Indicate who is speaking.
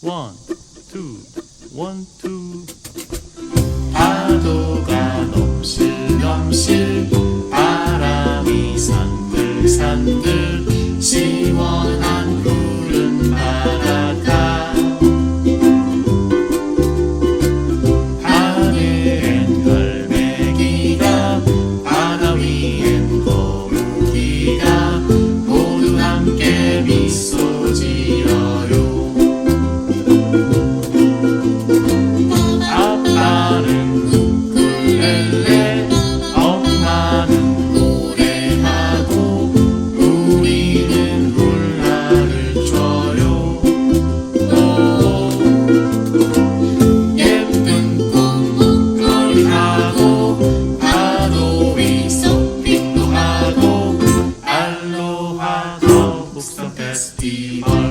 Speaker 1: 원, 투, 원, 투.
Speaker 2: 파도가 넘실 넘실 바람이 산들산들 시원 S D R.